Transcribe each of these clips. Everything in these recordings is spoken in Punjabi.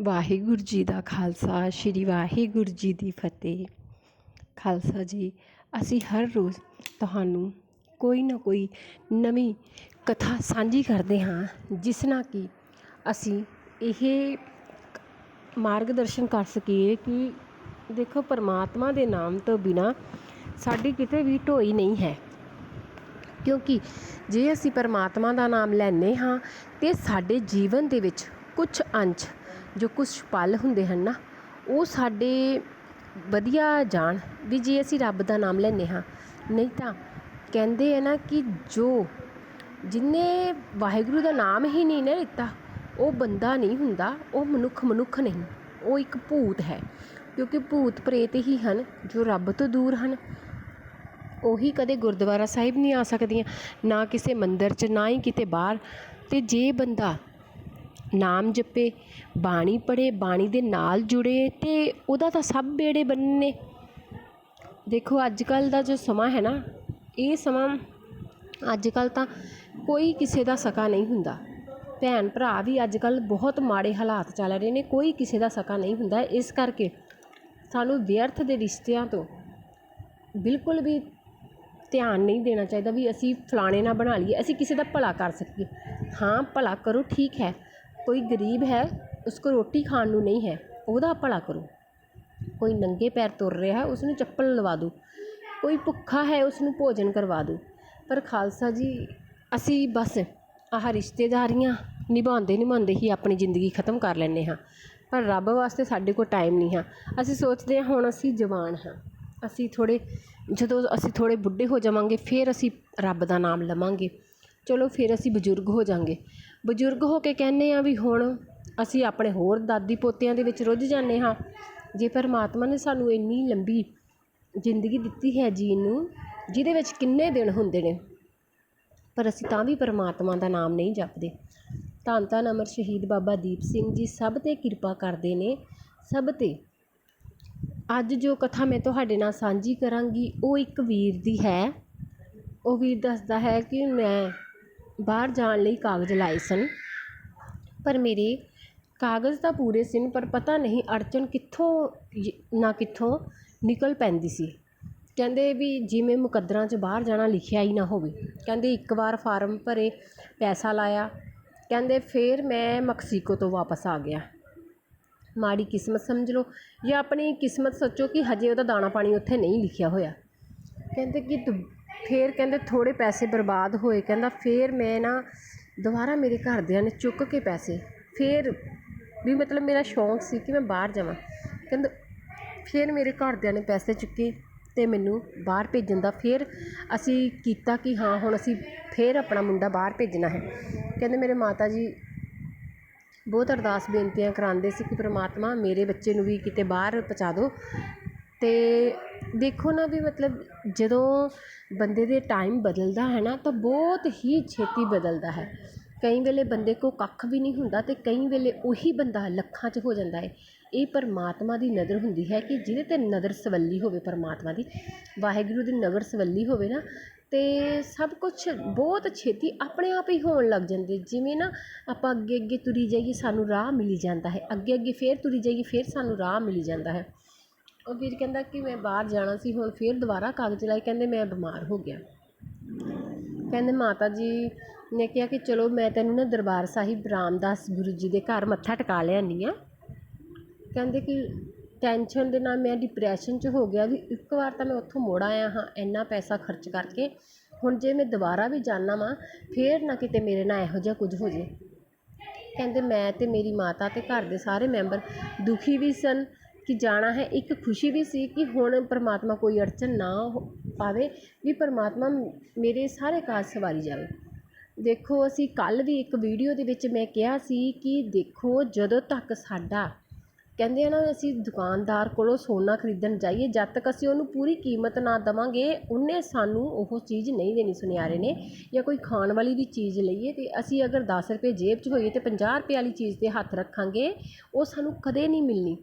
ਵਾਹਿਗੁਰੂ ਜੀ ਦਾ ਖਾਲਸਾ, ਸ੍ਰੀ ਵਾਹਿਗੁਰੂ ਜੀ ਦੀ ਫਤਿਹ। ਖਾਲਸਾ ਜੀ, ਅਸੀਂ ਹਰ ਰੋਜ਼ ਤੁਹਾਨੂੰ ਕੋਈ ਨਾ ਕੋਈ ਨਵੀਂ ਕਥਾ ਸਾਂਝੀ ਕਰਦੇ ਹਾਂ, ਜਿਸ ਨਾਲ ਕਿ ਅਸੀਂ ਇਹ ਮਾਰਗਦਰਸ਼ਨ ਕਰ ਸਕੀਏ ਕਿ ਦੇਖੋ, ਪਰਮਾਤਮਾ ਦੇ ਨਾਮ ਤੋਂ ਬਿਨਾ ਸਾਡੀ ਕਿਤੇ ਵੀ ਢੋਈ ਨਹੀਂ ਹੈ। ਕਿਉਂਕਿ ਜੇ ਅਸੀਂ ਪਰਮਾਤਮਾ ਦਾ ਨਾਮ ਲੈਂਦੇ ਹਾਂ, ਤੇ ਸਾਡੇ ਜੀਵਨ ਦੇ ਵਿੱਚ ਕੁਝ ਅੰਸ਼ ਜੋ ਕੁਛ ਪਲ ਹੁੰਦੇ ਹਨ ਨਾ, ਉਹ ਸਾਡੇ ਵਧੀਆ ਜਾਣ ਵੀ ਜੇ ਅਸੀਂ ਰੱਬ ਦਾ ਨਾਮ ਲੈਂਦੇ ਹਾਂ। ਨਹੀਂ ਤਾਂ ਕਹਿੰਦੇ ਆ ਨਾ ਕਿ ਜੋ ਜਿਨੇ ਵਾਹਿਗੁਰੂ ਦਾ ਨਾਮ ਹੀ ਨਹੀਂ ਨਾ ਲਿੱਤਾ, ਉਹ ਬੰਦਾ ਨਹੀਂ ਹੁੰਦਾ, ਉਹ ਮਨੁੱਖ ਮਨੁੱਖ ਨਹੀਂ, ਉਹ ਇੱਕ ਭੂਤ ਹੈ। ਕਿਉਂਕਿ ਭੂਤ ਪ੍ਰੇਤ ਹੀ ਹਨ ਜੋ ਰੱਬ ਤੋਂ ਦੂਰ ਹਨ। ਉਹੀ ਕਦੇ ਗੁਰਦੁਆਰਾ ਸਾਹਿਬ ਨਹੀਂ ਆ ਸਕਦੀਆਂ, ਨਾ ਕਿਸੇ ਮੰਦਿਰ 'ਚ, ਨਾ ਹੀ ਕਿਤੇ ਬਾਹਰ। ਅਤੇ ਜੇ ਬੰਦਾ ਨਾਮ ਜਪੇ, ਬਾਣੀ ਪੜ੍ਹੇ, ਬਾਣੀ ਦੇ ਨਾਲ ਜੁੜੇ ਅਤੇ ਉਹਦਾ ਤਾਂ ਸਭ ਬੇੜੇ ਬੰਨੇ ਦੇਖੋ ਅੱਜ ਕੱਲ੍ਹ ਦਾ ਜੋ ਸਮਾਂ ਹੈ ਨਾ, ਇਹ ਸਮਾਂ ਅੱਜ ਕੱਲ੍ਹ ਤਾਂ ਕੋਈ ਕਿਸੇ ਦਾ ਸਕਾ ਨਹੀਂ ਹੁੰਦਾ। ਭੈਣ ਭਰਾ ਵੀ ਅੱਜ ਕੱਲ੍ਹ ਬਹੁਤ ਮਾੜੇ ਹਾਲਾਤ ਚੱਲ ਰਹੇ ਨੇ, ਕੋਈ ਕਿਸੇ ਦਾ ਸਕਾ ਨਹੀਂ ਹੁੰਦਾ। ਇਸ ਕਰਕੇ ਸਾਨੂੰ ਵਿਅਰਥ ਦੇ ਰਿਸ਼ਤਿਆਂ ਤੋਂ ਬਿਲਕੁਲ ਵੀ ਧਿਆਨ ਨਹੀਂ ਦੇਣਾ ਚਾਹੀਦਾ ਵੀ ਅਸੀਂ ਫਲਾਣੇ ਨਾਲ ਬਣਾ ਲਈਏ, ਅਸੀਂ ਕਿਸੇ ਦਾ ਭਲਾ ਕਰ ਸਕੀਏ। ਹਾਂ, ਭਲਾ ਕਰੋ, ਠੀਕ ਹੈ। ਕੋਈ ਗਰੀਬ ਹੈ ਉਸ ਕੋ ਰੋਟੀ ਖਾਣ ਨੂੰ ਨਹੀਂ ਹੈ, ਉਹਦਾ ਭਲਾ ਕਰੋ। ਕੋਈ ਨੰਗੇ ਪੈਰ ਤੁਰ ਰਿਹਾ ਹੈ ਉਸ ਨੂੰ ਚੱਪਲ ਲਵਾ ਦਿਓ। ਕੋਈ ਭੁੱਖਾ ਹੈ ਉਸ ਨੂੰ ਭੋਜਨ ਕਰਵਾ ਦਿਓ। ਪਰ ਖਾਲਸਾ ਜੀ, ਅਸੀਂ ਬਸ ਆਹ ਰਿਸ਼ਤੇਦਾਰੀਆਂ ਨਿਭਾਉਂਦੇ ਨਿਭਾਉਂਦੇ ਹੀ ਆਪਣੀ ਜ਼ਿੰਦਗੀ ਖਤਮ ਕਰ ਲੈਂਦੇ ਹਾਂ। ਪਰ ਰੱਬ ਵਾਸਤੇ ਸਾਡੇ ਕੋਲ ਟਾਈਮ ਨਹੀਂ ਹਾਂ। ਅਸੀਂ ਸੋਚਦੇ ਹਾਂ, ਹੁਣ ਅਸੀਂ ਜਵਾਨ ਹਾਂ। ਅਸੀਂ ਥੋੜ੍ਹੇ, ਜਦੋਂ ਅਸੀਂ ਥੋੜ੍ਹੇ ਬੁੱਢੇ ਹੋ ਜਾਵਾਂਗੇ, ਫਿਰ ਅਸੀਂ ਰੱਬ ਦਾ ਨਾਮ ਲਵਾਂਗੇ। ਚਲੋ, ਫਿਰ ਅਸੀਂ ਬਜ਼ੁਰਗ ਹੋ ਜਾਾਂਗੇ ਬਜ਼ੁਰਗ ਹੋ ਕੇ ਕਹਿੰਦੇ ਹਾਂ ਵੀ ਹੁਣ ਅਸੀਂ ਆਪਣੇ ਹੋਰ ਦਾਦੀ ਪੋਤਿਆਂ ਦੇ ਵਿੱਚ ਰੁੱਝ ਜਾਂਦੇ ਹਾਂ। ਜੇ ਪਰਮਾਤਮਾ ਨੇ ਸਾਨੂੰ ਇੰਨੀ ਲੰਬੀ ਜ਼ਿੰਦਗੀ ਦਿੱਤੀ ਹੈ ਜੀਣ ਨੂੰ, ਜਿਹਦੇ ਵਿੱਚ ਕਿੰਨੇ ਦਿਨ ਹੁੰਦੇ ਨੇ, ਪਰ ਅਸੀਂ ਤਾਂ ਵੀ ਪਰਮਾਤਮਾ ਦਾ ਨਾਮ ਨਹੀਂ ਜਪਦੇ। ਧੰਨ ਧੰਨ ਅਮਰ ਸ਼ਹੀਦ ਬਾਬਾ ਦੀਪ ਸਿੰਘ ਜੀ, ਸਭ ਤੇ ਕਿਰਪਾ ਕਰਦੇ ਨੇ, ਸਭ ਤੇ। ਅੱਜ ਜੋ ਕਥਾ ਮੈਂ ਤੁਹਾਡੇ ਨਾਲ ਸਾਂਝੀ ਕਰਾਂਗੀ, ਉਹ ਇੱਕ ਵੀਰ ਦੀ ਹੈ। ਉਹ ਵੀਰ ਦੱਸਦਾ ਹੈ ਕਿ ਮੈਂ ਬਾਹਰ ਜਾਣ ਲਈ ਕਾਗਜ਼ ਲਾਏ ਸਨ। ਪਰ ਮੇਰੇ ਕਾਗਜ਼ ਤਾਂ ਪੂਰੇ ਸਨ, ਪਰ ਪਤਾ ਨਹੀਂ ਅੜਚਨ ਕਿੱਥੋਂ ਨਾ ਕਿੱਥੋਂ ਨਿਕਲ ਪੈਂਦੀ ਸੀ। ਕਹਿੰਦੇ ਵੀ ਜਿਵੇਂ ਮੁਕੱਦਰਾਂ 'ਚ ਬਾਹਰ ਜਾਣਾ ਲਿਖਿਆ ਹੀ ਨਾ ਹੋਵੇ। ਕਹਿੰਦੇ ਇੱਕ ਵਾਰ ਫਾਰਮ ਭਰੇ, ਪੈਸਾ ਲਾਇਆ। ਕਹਿੰਦੇ ਫਿਰ ਮੈਂ ਮੈਕਸੀਕੋ ਤੋਂ ਵਾਪਸ ਆ ਗਿਆ। ਮਾੜੀ ਕਿਸਮਤ ਸਮਝ ਲਓ ਜਾਂ ਆਪਣੀ ਕਿਸਮਤ ਸੋਚੋ ਕਿ ਹਜੇ ਉਹਦਾ ਦਾਣਾ ਪਾਣੀ ਉੱਥੇ ਨਹੀਂ ਲਿਖਿਆ ਹੋਇਆ। ਕਹਿੰਦੇ ਕਿ ਦੁ- ਫਿਰ ਕਹਿੰਦੇ ਥੋੜ੍ਹੇ ਪੈਸੇ ਬਰਬਾਦ ਹੋਏ। ਕਹਿੰਦਾ ਫਿਰ ਮੈਂ ਨਾ ਦੁਬਾਰਾ ਮੇਰੇ ਘਰਦਿਆਂ ਨੇ ਚੁੱਕ ਕੇ ਪੈਸੇ। ਫਿਰ ਵੀ ਮਤਲਬ ਮੇਰਾ ਸ਼ੌਂਕ ਸੀ ਕਿ ਮੈਂ ਬਾਹਰ ਜਾਵਾਂ। ਕਹਿੰਦਾ ਫਿਰ ਮੇਰੇ ਘਰਦਿਆਂ ਨੇ ਪੈਸੇ ਚੁੱਕੇ ਅਤੇ ਮੈਨੂੰ ਬਾਹਰ ਭੇਜਣ ਦਾ। ਫਿਰ ਅਸੀਂ ਕੀਤਾ ਕਿ ਹਾਂ, ਹੁਣ ਅਸੀਂ ਫਿਰ ਆਪਣਾ ਮੁੰਡਾ ਬਾਹਰ ਭੇਜਣਾ ਹੈ। ਕਹਿੰਦੇ ਮੇਰੇ ਮਾਤਾ ਜੀ ਬਹੁਤ ਅਰਦਾਸ ਬੇਨਤੀਆਂ ਕਰਾਉਂਦੇ ਸੀ ਕਿ ਪਰਮਾਤਮਾ ਮੇਰੇ ਬੱਚੇ ਨੂੰ ਵੀ ਕਿਤੇ ਬਾਹਰ ਪਹੁੰਚਾ ਦਿਓ। ਅਤੇ ਦੇਖੋ ਨਾ ਵੀ ਮਤਲਬ ਜਦੋਂ ਬੰਦੇ ਦੇ ਟਾਈਮ ਬਦਲਦਾ ਹੈ ਨਾ, ਤਾਂ ਬਹੁਤ ਹੀ ਛੇਤੀ ਬਦਲਦਾ ਹੈ। ਕਈ ਵੇਲੇ ਬੰਦੇ ਕੋਲ ਕੱਖ ਵੀ ਨਹੀਂ ਹੁੰਦਾ ਅਤੇ ਕਈ ਵੇਲੇ ਉਹੀ ਬੰਦਾ ਲੱਖਾਂ 'ਚ ਹੋ ਜਾਂਦਾ ਹੈ। ਇਹ ਪਰਮਾਤਮਾ ਦੀ ਨਜ਼ਰ ਹੁੰਦੀ ਹੈ ਕਿ ਜਿਹਦੇ ਤੇ ਨਜ਼ਰ ਸਵੱਲੀ ਹੋਵੇ ਪਰਮਾਤਮਾ ਦੀ, ਵਾਹਿਗੁਰੂ ਦੀ ਨਜ਼ਰ ਸਵੱਲੀ ਹੋਵੇ ਨਾ, ਤੇ ਸਭ ਕੁਛ ਬਹੁਤ ਛੇਤੀ ਆਪਣੇ ਆਪ ਹੀ ਹੋਣ ਲੱਗ ਜਾਂਦੇ। ਜਿਵੇਂ ਨਾ ਆਪਾਂ ਅੱਗੇ ਅੱਗੇ ਤੁਰੀ ਜਾਈਏ, ਸਾਨੂੰ ਰਾਹ ਮਿਲੀ ਜਾਂਦਾ ਹੈ। ਅੱਗੇ ਅੱਗੇ ਫਿਰ ਤੁਰੀ ਜਾਈਏ, ਫਿਰ ਸਾਨੂੰ ਰਾਹ ਮਿਲੀ ਜਾਂਦਾ ਹੈ। ਉਹ ਵੀਰ ਕਹਿੰਦਾ ਕਿ ਮੈਂ ਬਾਹਰ ਜਾਣਾ ਸੀ, ਹੁਣ ਫਿਰ ਦੁਬਾਰਾ ਕਾਗਜ਼ ਲਾਏ, ਕਹਿੰਦੇ ਮੈਂ ਬਿਮਾਰ ਹੋ ਗਿਆ। ਕਹਿੰਦੇ ਮਾਤਾ ਜੀ ਨੇ ਕਿਹਾ ਕਿ ਚਲੋ ਮੈਂ ਤੈਨੂੰ ਨਾ ਦਰਬਾਰ ਸਾਹਿਬ ਰਾਮਦਾਸ ਗੁਰੂ ਜੀ ਦੇ ਘਰ ਮੱਥਾ ਟਿਕਾ ਲਿਆਉਂਦੀ ਹਾਂ ਕਹਿੰਦੇ ਕਿ ਟੈਨਸ਼ਨ ਦੇ ਨਾਲ ਮੈਂ ਡਿਪਰੈਸ਼ਨ 'ਚ ਹੋ ਗਿਆ ਵੀ ਇੱਕ ਵਾਰ ਤਾਂ ਮੈਂ ਉੱਥੋਂ ਮੁੜ ਆਇਆ ਹਾਂ, ਇੰਨਾ ਪੈਸਾ ਖਰਚ ਕਰਕੇ। ਹੁਣ ਜੇ ਮੈਂ ਦੁਬਾਰਾ ਵੀ ਜਾਣਾ ਵਾਂ, ਫੇਰ ਨਾ ਕਿਤੇ ਮੇਰੇ ਨਾਲ ਇਹੋ ਜਿਹਾ ਕੁਝ ਹੋ ਜੇ। ਕਹਿੰਦੇ ਮੈਂ ਤੇ ਮੇਰੀ ਮਾਤਾ ਤੇ ਘਰ ਦੇ ਸਾਰੇ ਮੈਂਬਰ ਦੁਖੀ ਵੀ ਸਨ। ਕਿ ਜਾਣਾ ਹੈ। ਇੱਕ ਖੁਸ਼ੀ ਵੀ ਸੀ ਕਿ ਹੁਣ ਪਰਮਾਤਮਾ ਕੋਈ ਅੜਚਨ ਨਾ ਹੋ- ਪਾਵੇ, ਵੀ ਪਰਮਾਤਮਾ ਮੇਰੇ ਸਾਰੇ ਕਾਜ ਸਵਾਰੀ ਜਾਵੇ। ਦੇਖੋ, ਅਸੀਂ ਕੱਲ੍ਹ ਵੀ ਇੱਕ ਵੀਡੀਓ ਦੇ ਵਿੱਚ ਮੈਂ ਕਿਹਾ ਸੀ ਕਿ ਦੇਖੋ, ਜਦੋਂ ਤੱਕ ਸਾਡਾ, ਕਹਿੰਦੇ ਆ ਨਾ, ਅਸੀਂ ਦੁਕਾਨਦਾਰ ਕੋਲੋਂ ਸੋਨਾ ਖਰੀਦਣ ਜਾਈਏ, ਜਦ ਤੱਕ ਅਸੀਂ ਉਹਨੂੰ ਪੂਰੀ ਕੀਮਤ ਨਾ ਦੇਵਾਂਗੇ, ਉਹਨੇ ਸਾਨੂੰ ਉਹ ਚੀਜ਼ ਨਹੀਂ ਦੇਣੀ ਸੁਨਿਆਰੇ ਨੇ, ਜਾਂ ਕੋਈ ਖਾਣ ਵਾਲੀ ਵੀ ਚੀਜ਼ ਲਈਏ, ਤੇ ਅਸੀਂ ਅਗਰ 10 ਰੁਪਏ ਜੇਬ 'ਚ ਹੋਈਏ ਤੇ 50 ਰੁਪਏ ਵਾਲੀ ਚੀਜ਼ ਤੇ ਹੱਥ ਰੱਖਾਂਗੇ, ਉਹ ਸਾਨੂੰ ਕਦੇ ਨਹੀਂ ਮਿਲਣੀ।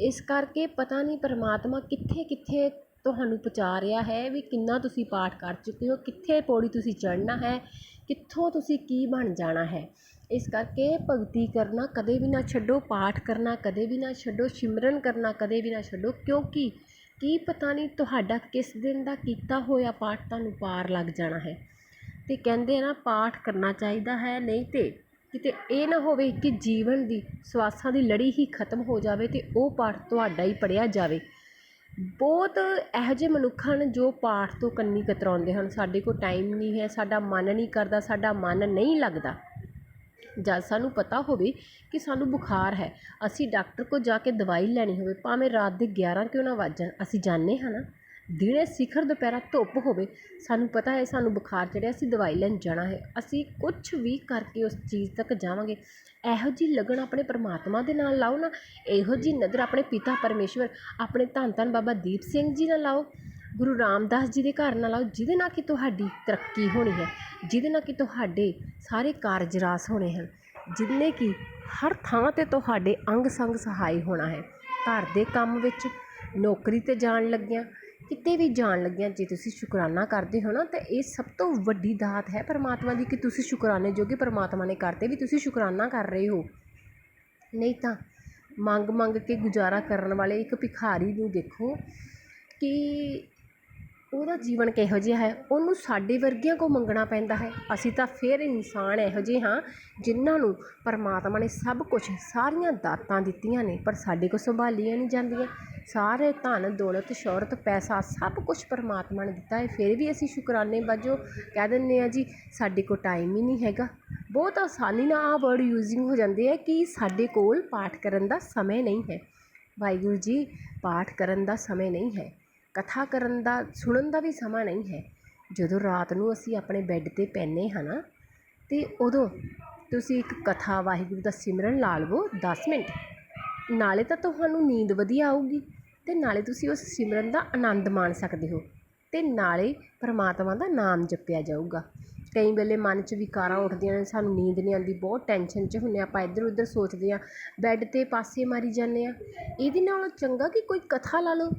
ਇਸ ਕਰਕੇ ਪਤਾ ਨਹੀਂ ਪਰਮਾਤਮਾ ਕਿੱਥੇ ਕਿੱਥੇ ਤੁਹਾਨੂੰ ਪਹੁੰਚਾ ਰਿਹਾ ਹੈ ਵੀ ਕਿੰਨਾ ਤੁਸੀਂ ਪਾਠ ਕਰ ਚੁੱਕੇ ਹੋ, ਕਿੱਥੇ ਪੌੜੀ ਤੁਸੀਂ ਚੜ੍ਹਨਾ ਹੈ, ਕਿੱਥੋਂ ਤੁਸੀਂ ਕੀ ਬਣ ਜਾਣਾ ਹੈ। ਇਸ ਕਰਕੇ ਭਗਤੀ ਕਰਨਾ ਕਦੇ ਵੀ ਨਾ ਛੱਡੋ, ਪਾਠ ਕਰਨਾ ਕਦੇ ਵੀ ਨਾ ਛੱਡੋ, ਸਿਮਰਨ ਕਰਨਾ ਕਦੇ ਵੀ ਨਾ ਛੱਡੋ, ਕਿਉਂਕਿ ਕੀ ਪਤਾ ਨਹੀਂ ਤੁਹਾਡਾ ਕਿਸ ਦਿਨ ਦਾ ਕੀਤਾ ਹੋਇਆ ਪਾਠ ਤੁਹਾਨੂੰ ਪਾਰ ਲੱਗ ਜਾਣਾ ਹੈ। ਅਤੇ ਕਹਿੰਦੇ ਆ ਨਾ, ਪਾਠ ਕਰਨਾ ਚਾਹੀਦਾ ਹੈ, ਨਹੀਂ ਤਾਂ ਕਿਤੇ ਇਹ ਨਾ ਹੋਵੇ ਕਿ ਜੀਵਨ ਦੀ ਸਵਾਸਾਂ ਦੀ ਲੜੀ ਹੀ ਖਤਮ ਹੋ ਜਾਵੇ ਅਤੇ ਉਹ ਪਾਠ ਤੁਹਾਡਾ ਹੀ ਪੜ੍ਹਿਆ ਜਾਵੇ। ਬਹੁਤ ਇਹੋ ਜਿਹੇ ਮਨੁੱਖ ਹਨ ਜੋ ਪਾਠ ਤੋਂ ਕੰਨੀ ਕਤਰਾਉਂਦੇ ਹਨ। ਸਾਡੇ ਕੋਲ ਟਾਈਮ ਨਹੀਂ ਹੈ, ਸਾਡਾ ਮਨ ਨਹੀਂ ਕਰਦਾ, ਸਾਡਾ ਮਨ ਨਹੀਂ ਲੱਗਦਾ। ਜਦ ਸਾਨੂੰ ਪਤਾ ਹੋਵੇ ਕਿ ਸਾਨੂੰ ਬੁਖਾਰ ਹੈ, ਅਸੀਂ ਡਾਕਟਰ ਕੋਲ ਜਾ ਕੇ ਦਵਾਈ ਲੈਣੀ ਹੋਵੇ, ਭਾਵੇਂ ਰਾਤ ਦੇ 11 ਕਿਉਂ ਨਾ ਵੱਜ ਵੱਜਣ ਅਸੀਂ ਜਾਂਦੇ ਹਾਂ ਨਾ ਦਿਨੇ ਸਿਖਰ ਦੁਪਹਿਰਾ ਧੁੱਪ ਹੋਵੇ, ਸਾਨੂੰ ਪਤਾ ਹੈ, ਸਾਨੂੰ ਬੁਖਾਰ ਚੜ੍ਹਿਆ ਅਸੀਂ ਦਵਾਈ ਲੈਣ ਜਾਣਾ ਹੈ। ਅਸੀਂ ਕੁਛ ਵੀ ਕਰਕੇ ਉਸ ਚੀਜ਼ ਤੱਕ ਜਾਵਾਂਗੇ। ਇਹੋ ਜਿਹੀ ਲਗਨ ਆਪਣੇ ਪਰਮਾਤਮਾ ਦੇ ਨਾਲ ਲਾਓ ਨਾ। ਇਹੋ ਜਿਹੀ ਨਜ਼ਰ ਆਪਣੇ ਪਿਤਾ ਪਰਮੇਸ਼ਵਰ, ਆਪਣੇ ਧੰਨ ਧੰਨ ਬਾਬਾ ਦੀਪ ਸਿੰਘ ਜੀ ਨਾਲ ਲਾਓ। ਗੁਰੂ ਰਾਮਦਾਸ ਜੀ ਦੇ ਘਰ ਨਾਲ ਆਓ ਜਿਹਦੇ ਨਾਲ ਕਿ ਤੁਹਾਡੀ ਤਰੱਕੀ ਹੋਣੀ ਹੈ, ਜਿਹਦੇ ਨਾਲ ਕਿ ਤੁਹਾਡੇ ਸਾਰੇ ਕਾਰਜ ਰਾਸ ਹੋਣੇ ਹਨ ਜਿਹਨੇ ਕਿ ਹਰ ਥਾਂ ਤੇ ਤੁਹਾਡੇ ਅੰਗ ਸੰਗ ਸਹਾਈ ਹੋਣਾ ਹੈ। ਘਰ ਦੇ ਕੰਮ ਵਿੱਚ ਨੌਕਰੀ ਤੇ ਜਾਣ ਲੱਗਿਆਂ ਕਿਤੇ ਵੀ ਜਾਣ ਲੱਗਿਆਂ, ਜੇ ਤੁਸੀਂ ਸ਼ੁਕਰਾਨਾ ਕਰਦੇ ਹੋ ਨਾ, ਤਾਂ ਇਹ ਸਭ ਤੋਂ ਵੱਡੀ ਦਾਤ ਹੈ ਪਰਮਾਤਮਾ ਦੀ ਕਿ ਤੁਸੀਂ ਸ਼ੁਕਰਾਨੇ ਜੋਗੇ ਪਰਮਾਤਮਾ ਨੇ ਕਰਤੇ ਵੀ ਤੁਸੀਂ ਸ਼ੁਕਰਾਨਾ ਕਰ ਰਹੇ ਹੋ। ਨਹੀਂ ਤਾਂ ਮੰਗ ਮੰਗ ਕੇ ਗੁਜ਼ਾਰਾ ਕਰਨ ਵਾਲੇ ਇੱਕ ਭਿਖਾਰੀ ਨੂੰ ਦੇਖੋ ਕਿ ਉਹਦਾ ਜੀਵਨ ਕਿਹੋ ਜਿਹਾ ਹੈ? ਉਹਨੂੰ ਸਾਡੇ ਵਰਗਿਆਂ ਕੋਲ ਮੰਗਣਾ ਪੈਂਦਾ ਹੈ। ਅਸੀਂ ਤਾਂ ਫਿਰ ਇਨਸਾਨ ਇਹੋ ਜਿਹੇ ਹਾਂ, ਜਿਨ੍ਹਾਂ ਨੂੰ ਪਰਮਾਤਮਾ ਨੇ ਸਭ ਕੁਛ, ਸਾਰੀਆਂ ਦਾਤਾਂ ਦਿੱਤੀਆਂ ਨੇ, ਪਰ ਸਾਡੇ ਕੋਲ ਸੰਭਾਲੀਆਂ ਨਹੀਂ ਜਾਂਦੀਆਂ। ਸਾਰੇ ਧਨ, ਦੌਲਤ, ਸ਼ੌਹਰਤ, ਪੈਸਾ ਸਭ ਕੁਛ ਪਰਮਾਤਮਾ ਨੇ ਦਿੱਤਾ ਹੈ। ਫਿਰ ਵੀ ਅਸੀਂ ਸ਼ੁਕਰਾਨੇ ਵਜੋਂ ਕਹਿ ਦਿੰਦੇ ਹਾਂ ਜੀ, ਸਾਡੇ ਕੋਲ ਟਾਈਮ ਹੀ ਨਹੀਂ ਹੈਗਾ। ਬਹੁਤ ਆਸਾਨੀ ਨਾਲ ਆਹ ਵਰਡ ਯੂਜ਼ਿੰਗ ਹੋ ਜਾਂਦੇ ਆ ਕਿ ਸਾਡੇ ਕੋਲ ਪਾਠ ਕਰਨ ਦਾ ਸਮੇਂ ਨਹੀਂ ਹੈ। ਵਾਹਿਗੁਰੂ ਜੀ, ਪਾਠ ਕਰਨ ਦਾ ਸਮੇਂ ਨਹੀਂ ਹੈ। ਕਥਾ ਕਰਨ ਦਾ, ਸੁਣਨ ਦਾ ਵੀ ਸਮਾਂ ਨਹੀਂ ਹੈ। ਜਦੋਂ ਰਾਤ ਨੂੰ ਅਸੀਂ ਆਪਣੇ ਬੈੱਡ ਤੇ ਪੈਨੇ ਹਾਂ ਨਾ, ਤੇ ਉਦੋਂ ਤੁਸੀਂ ਇੱਕ ਕਥਾ ਵਾਹਿਗੁਰੂ ਦਾ ਸਿਮਰਨ ਲਾ ਲਵੋ ਦਸ ਮਿੰਟ। ਨਾਲੇ ਤਾਂ ਤੁਹਾਨੂੰ ਨੀਂਦ ਵਧੀਆ ਆਊਗੀ ਅਤੇ ਨਾਲੇ ਤੁਸੀਂ ਉਸ ਸਿਮਰਨ ਦਾ ਆਨੰਦ ਮਾਣ ਸਕਦੇ ਹੋ ਅਤੇ ਨਾਲੇ ਪਰਮਾਤਮਾ ਦਾ ਨਾਮ ਜਪਿਆ ਜਾਊਗਾ। ਕਈ ਵੇਲੇ ਮਨ 'ਚ ਵਿਕਾਰਾਂ ਉੱਠਦੀਆਂ ਨੇ, ਸਾਨੂੰ ਨੀਂਦ ਨਹੀਂ ਆਉਂਦੀ, ਬਹੁਤ ਟੈਨਸ਼ਨ 'ਚ ਹੁੰਨੇ ਆਪਾਂ ਇੱਧਰ ਉੱਧਰ ਸੋਚਦੇ ਆ ਬੈੱਡ ਤੇ ਪਾਸੇ ਮਾਰੀ ਜਾਂਦੇ ਆ ਇਹਦੇ ਨਾਲੋਂ ਚੰਗਾ ਕਿ ਕੋਈ ਕਥਾ ਲਾ ਲਓ।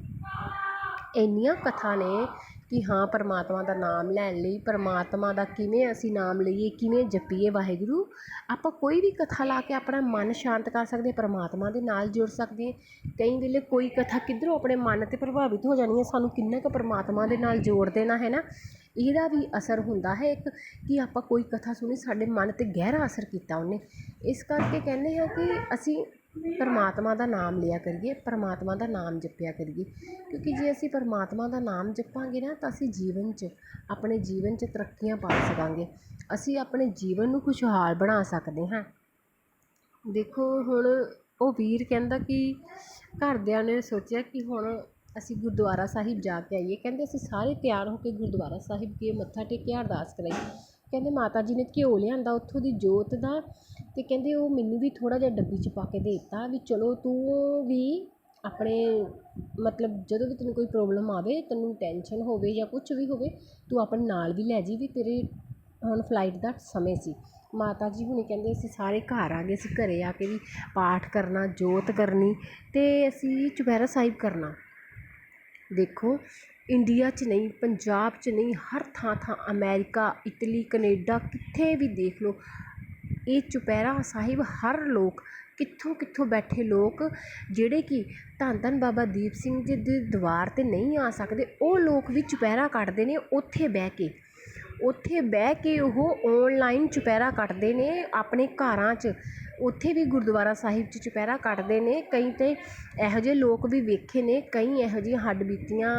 ਇੰਨੀਆਂ ਕਥਾ ਨੇ ਕਿ ਹਾਂ, ਪਰਮਾਤਮਾ ਦਾ ਨਾਮ ਲੈਣ ਲਈ, ਪਰਮਾਤਮਾ ਦਾ ਕਿਵੇਂ ਅਸੀਂ ਨਾਮ ਲਈਏ, ਕਿਵੇਂ ਜਪੀਏ ਵਾਹਿਗੁਰੂ, ਆਪਾਂ ਕੋਈ ਵੀ ਕਥਾ ਲਾ ਕੇ ਆਪਣਾ ਮਨ ਸ਼ਾਂਤ ਕਰ ਸਕਦੇ, ਪਰਮਾਤਮਾ ਦੇ ਨਾਲ ਜੁੜ ਸਕਦੇ ਕਈ ਵੇਲੇ ਕੋਈ ਕਥਾ ਕਿੱਧਰੋਂ ਆਪਣੇ ਮਨ ਤੇ ਪ੍ਰਭਾਵਿਤ ਹੋ ਜਾਣੀ ਹੈ, ਸਾਨੂੰ ਕਿੰਨਾ ਕੁ ਪਰਮਾਤਮਾ ਦੇ ਨਾਲ ਜੋੜ ਦੇਣਾ ਹੈ ਨਾ? ਇਹਦਾ ਵੀ ਅਸਰ ਹੁੰਦਾ ਹੈ ਇੱਕ, ਕਿ ਆਪਾਂ ਕੋਈ ਕਥਾ ਸੁਣੀ, ਸਾਡੇ ਮਨ ਤੇ ਗਹਿਰਾ ਅਸਰ ਕੀਤਾ ਉਹਨੇ। ਇਸ ਕਰਕੇ ਕਹਿੰਦੇ ਹਾਂ ਕਿ ਅਸੀਂ ਪਰਮਾਤਮਾ ਦਾ ਨਾਮ ਲਿਆ ਕਰੀਏ, ਪਰਮਾਤਮਾ ਦਾ ਨਾਮ ਜਪਿਆ ਕਰੀਏ। ਕਿਉਂਕਿ ਜੇ ਅਸੀਂ ਪਰਮਾਤਮਾ ਦਾ ਨਾਮ ਜਪਾਂਗੇ ਨਾ, ਤਾਂ ਅਸੀਂ ਜੀਵਨ 'ਚ, ਆਪਣੇ ਜੀਵਨ 'ਚ ਤਰੱਕੀਆਂ ਪਾ ਸਕਾਂਗੇ। ਅਸੀਂ ਆਪਣੇ ਜੀਵਨ ਨੂੰ ਖੁਸ਼ਹਾਲ ਬਣਾ ਸਕਦੇ ਹਾਂ। ਦੇਖੋ, ਹੁਣ ਉਹ ਵੀਰ ਕਹਿੰਦਾ ਕਿ ਘਰਦਿਆਂ ਨੇ ਸੋਚਿਆ ਕਿ ਹੁਣ ਅਸੀਂ ਗੁਰਦੁਆਰਾ ਸਾਹਿਬ ਜਾ ਕੇ ਆਈਏ। ਕਹਿੰਦੇ ਅਸੀਂ ਸਾਰੇ ਤਿਆਰ ਹੋ ਕੇ ਗੁਰਦੁਆਰਾ ਸਾਹਿਬ ਗਏ, ਮੱਥਾ ਟੇਕਿਆ ਅਰਦਾਸ ਕਰਾਈ। ਕਹਿੰਦੇ ਮਾਤਾ ਜੀ ਨੇ ਘਿਓ ਲਿਆਂਦਾ ਉੱਥੋਂ ਦੀ ਜੋਤ ਦਾ ਅਤੇ ਕਹਿੰਦੇ ਉਹ ਮੈਨੂੰ ਵੀ ਥੋੜ੍ਹਾ ਜਿਹਾ ਡੱਬੀ 'ਚ ਪਾ ਕੇ ਦੇ ਦਿੱਤਾ ਵੀ ਚਲੋ ਤੂੰ ਵੀ ਆਪਣੇ ਮਤਲਬ ਜਦੋਂ ਵੀ ਤੈਨੂੰ ਕੋਈ ਪ੍ਰੋਬਲਮ ਆਵੇ, ਤੈਨੂੰ ਟੈਨਸ਼ਨ ਹੋਵੇ ਜਾਂ ਕੁਛ ਵੀ ਹੋਵੇ, ਤੂੰ ਆਪਣੇ ਨਾਲ ਵੀ ਲੈ ਜੀ ਵੀ ਤੇਰੇ ਹੁਣ ਫਲਾਈਟ ਦਾ ਸਮੇਂ ਸੀ। ਮਾਤਾ ਜੀ ਹੁਣੀ ਕਹਿੰਦੇ ਅਸੀਂ ਸਾਰੇ ਘਰ ਆ ਗਏ, ਅਸੀਂ ਘਰ ਆ ਕੇ ਵੀ ਪਾਠ ਕਰਨਾ, ਜੋਤ ਕਰਨੀ ਅਤੇ ਅਸੀਂ ਚੁਪਹਿਰਾ ਸਾਹਿਬ ਕਰਨਾ। ਦੇਖੋ ਇੰਡੀਆ 'ਚ ਨਹੀਂ, ਪੰਜਾਬ 'ਚ ਨਹੀਂ, ਹਰ ਥਾਂ ਥਾਂ ਅਮੈਰੀਕਾ, ਇਟਲੀ, ਕਨੇਡਾ, ਕਿੱਥੇ ਵੀ ਦੇਖ ਲਓ, ਇਹ ਚੁਪਹਿਰਾ ਸਾਹਿਬ ਹਰ ਲੋਕ, ਕਿੱਥੋਂ ਕਿੱਥੋਂ ਬੈਠੇ ਲੋਕ, ਜਿਹੜੇ ਕਿ ਧੰਨ ਧੰਨ ਬਾਬਾ ਦੀਪ ਸਿੰਘ ਜੀ ਦੇ ਦਰਬਾਰ ਤੇ ਨਹੀਂ ਆ ਸਕਦੇ, ਉਹ ਲੋਕ ਵੀ ਚੁਪਹਿਰਾ ਕੱਟਦੇ ਨੇ, ਉੱਥੇ ਬਹਿ ਕੇ। ਉੱਥੇ ਬਹਿ ਕੇ ਉਹ ਔਨਲਾਈਨ ਚੁਪਹਿਰਾ ਕੱਟਦੇ ਨੇ, ਆਪਣੇ ਘਰਾਂ 'ਚ। ਉੱਥੇ ਵੀ ਗੁਰਦੁਆਰਾ ਸਾਹਿਬ 'ਚ ਚੁਪਹਿਰਾ ਕੱਟਦੇ ਨੇ, ਕਈ ਤਾਂ ਇਹੋ ਜਿਹੇ ਲੋਕ ਵੀ ਵੇਖੇ ਨੇ, ਕਈ ਇਹੋ ਜਿਹੀਆਂ ਹੱਡ ਬੀਤੀਆਂ